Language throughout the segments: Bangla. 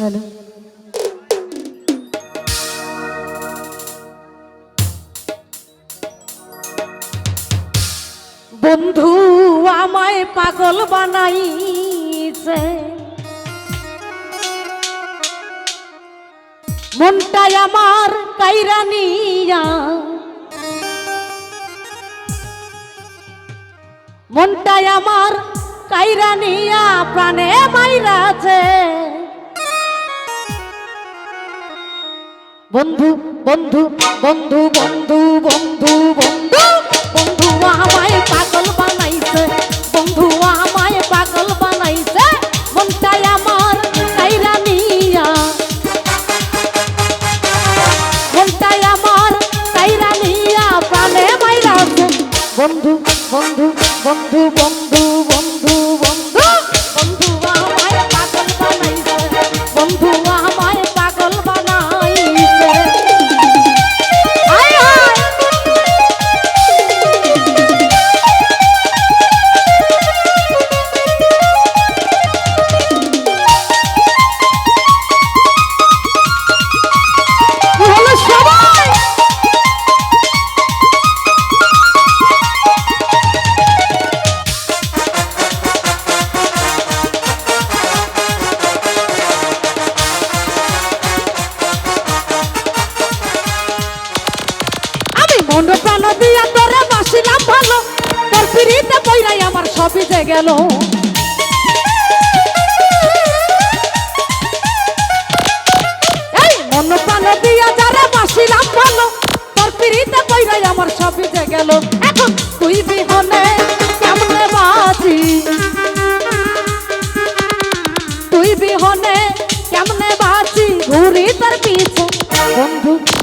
হ্যালো। বন্ধু আমায় পাগল বানাইছে। মনটাই আমার কাইরানিয়া মনটাই আমার কাইরানিয়া প্রাণে মাইরাছে। বন্ধু বন্ধু বন্ধু বন্ধু বন্ধু বন্ধু বন্ধু আমায় পাগল বানাইছে, বন্ধু আমায় পাগল বানাইছে মনটাই আমার কাইরানিয়া মনটাই আমার কাইরানিয়া প্রাণে মাইরাছে বন্ধু বন্ধু বন্ধু বন্ধু বন্ধু মন প্রাণ দিয়া তোরে বাসিলাম ভালো, তোর পিড়িতে বইরাই আমার সবই যে গেল। মন প্রাণ দিয়া যারে বাসিলাম ভালো, তোর পিড়িতে বইরাই আমার সবই যে গেল। এখন তুই বিহনে কেমনে বাঁচি তুই বিহনে কেমনে বাঁচি ঘুরি তার পিছে, বন্ধু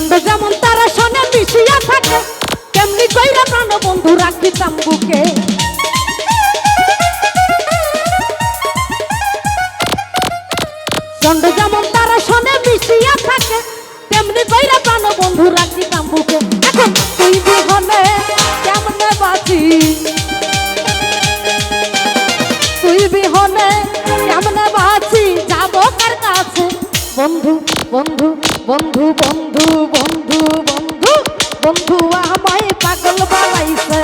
চন্দ্র যেমন তারা শোনে মিশিয়া থাকে, তেমনি কইরা প্রাণ বন্ধু রাখি তাম্বুকে চন্দ্র যেমন তারা শোনে মিশিয়া থাকে, তেমনি কইরা প্রাণ বন্ধু রাখি তাম্বুকে এখন তুই বিহনে কেমনে বাঁচি? তুই বিহনে কেমনে বাঁচি? যাব কার কাছে? বন্ধু বন্ধু বন্ধু বন্ধু বন্ধু বন্ধু বন্ধু আমায় পাগল বানাইছে।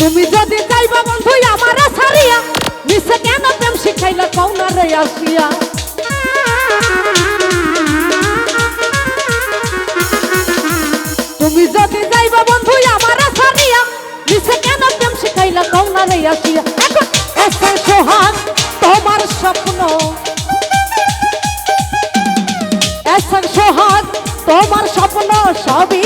তুমি যদি যাইবা বন্ধু, আমার ছাড়িয়া নিচে কেন প্রেম শিখাইল কৌনা রে আসিয়া? তুমি যদি যাইবা বন্ধু, আমার ছাড়িয়া নিচে কেন প্রেম শিখাইল কৌনা রে আসিয়া? এখন এসে সোহাগ তোমার স্বপ্ন। এসে সোহাগ তোমার স্বপ্ন সবই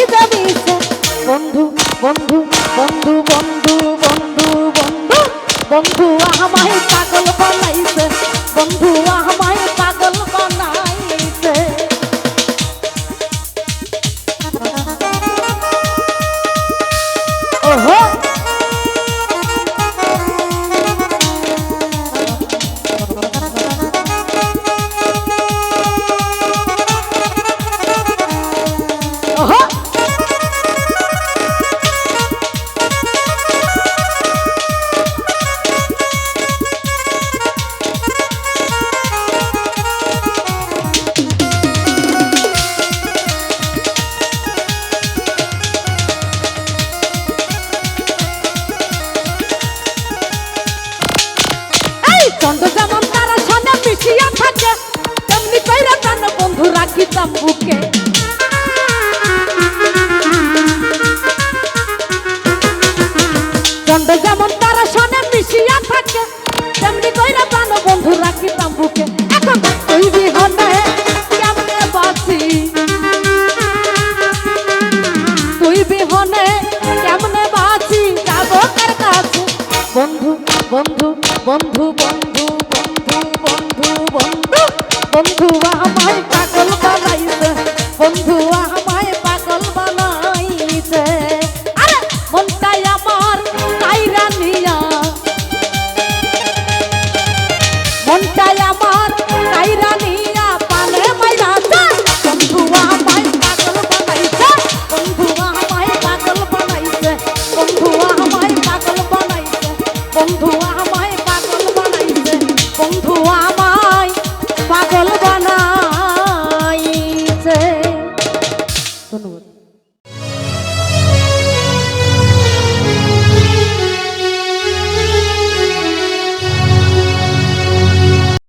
দিতাম বুকে দণ্ড যেমন তারা সনে মিশিয়া থাকে, তেমনি কইরা প্রাণ বন্ধু রাখিতাম বুকে এখন তুই বিহনে কেমনে বাঁচি? তুই বিহনে কেমনে বন্ধু বন্ধু বন্ধু বন্ধু বন্ধু বন্ধু, আমায় পাগল বন্ধু আমায়